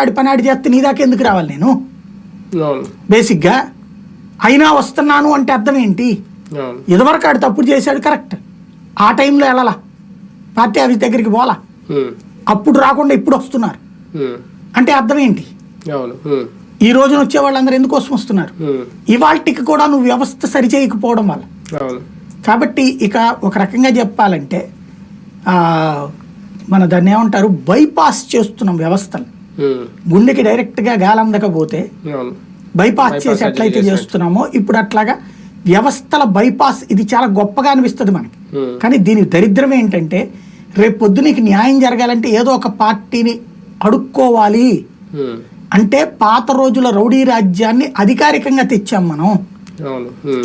ఆడి పని ఆడి చేస్తే నీ దాకా ఎందుకు రావాలి నేను? బేసిక్గా అయినా వస్తున్నాను అంటే అర్థం ఏంటి? ఇదివరకు ఆడు తప్పుడు చేశాడు కరెక్ట్. ఆ టైంలో వెళ్ళాలా? పార్టీ ఆఫీస్ దగ్గరికి పోలా అప్పుడు రాకుండా ఇప్పుడు వస్తున్నారు. అంటే అర్థం ఏంటి? ఈ రోజున వచ్చే వాళ్ళందరూ ఎందుకోసం వస్తున్నారు? ఇవాళకి కూడా నువ్వు వ్యవస్థ సరిచేయకపోవడం వల్ల. కాబట్టి ఇక ఒక రకంగా చెప్పాలంటే మన దాన్ని ఏమంటారు? బైపాస్ చేస్తున్నాం వ్యవస్థను. ఉమ్, గుండెకి డైరెక్ట్గా గాలందకపోతే అవును. బైపాస్ చేసి ఎట్లయితే. చేస్తున్నామో ఇప్పుడు అట్లాగా వ్యవస్థల బైపాస్ ఇది చాలా గొప్పగా అనిపిస్తుంది మనకి. ఉమ్, కానీ దీని దరిద్రం ఏంటంటే రేపు పొద్దు నీకు న్యాయం జరగాలంటే ఏదో ఒక పార్టీని అడుక్కోవాలి. ఉమ్, అంటే పాత రోజుల రౌడీ రాజ్యాన్ని అధికారికంగా తెచ్చాం మనం.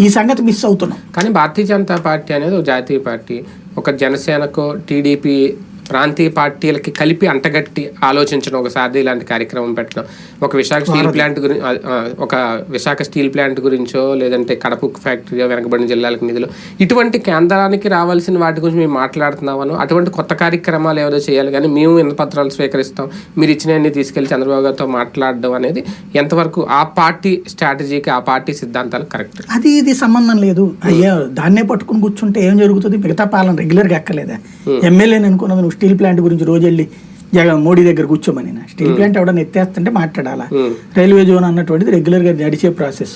ఈ సంగతి మిస్ అవుతున్నాం. కానీ భారతీయ జనతా పార్టీ అనేది ఒక జాతీయ పార్టీ. ఒక జనసేనకు టీడీపీ ప్రాంతీయ పార్టీలకి కలిపి అంటగట్టి ఆలోచించడం ఒక సారథి లాంటి కార్యక్రమం పెట్టడం. ఒక విశాఖ స్టీల్ ప్లాంట్ గురించి ఒక విశాఖ స్టీల్ ప్లాంట్ గురించో లేదంటే కడప ఫ్యాక్టరీ వెనకబడిన జిల్లాలకు నిధులు. ఇటువంటి కేంద్రానికి రావాల్సిన వాటి గురించి మేము మాట్లాడుతున్నామను. అటువంటి కొత్త కార్యక్రమాలు ఏదో చేయాలి కానీ మేము పత్రాలు స్వీకరిస్తాం. మీరు ఇచ్చినవన్నీ తీసుకెళ్ళి చంద్రబాబు గారితో మాట్లాడడం అనేది ఎంతవరకు ఆ పార్టీ స్ట్రాటజీకి ఆ పార్టీ సిద్ధాంతాలు కరెక్ట్? అది ఇది సంబంధం లేదు. అయ్యా దాన్నే పట్టుకుని కూర్చుంటే ఏం జరుగుతుంది? మిగతా పాలన రెగ్యులర్గా ఎక్కలేదా. ఎమ్మెల్యేని అనుకున్నది స్టీల్ ప్లాంట్ గురించి రోజు వెళ్ళి జగన్ మోడీ దగ్గర కూర్చోమని స్టీల్ ప్లాంట్ ఎవడన్నా ఎత్తేస్తుంటే మాట్లాడాలా. రైల్వే జోన్ అన్నటువంటిది రెగ్యులర్గా నడిచే ప్రాసెస్.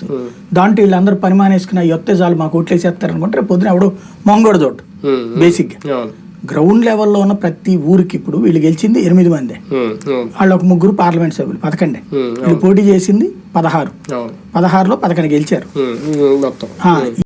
దాంట్లో వీళ్ళందరూ పని మానేసుకున్న ఎత్తే చాలు మాకు ఓట్లేసేస్తారు అనుకుంటే రేపు పొద్దున ఎవడో మొంగోడు చోటు బేసిక్గా గ్రౌండ్ లెవెల్లో ఉన్న ప్రతి ఊరికి ఇప్పుడు వీళ్ళు గెలిచింది ఎనిమిది మందే. వాళ్ళు ఒక ముగ్గురు పార్లమెంట్ సభ్యులు పదకొండే. వీళ్ళు పోటీ చేసింది పదహారు. పదహారులో పదకొండు గెలిచారు.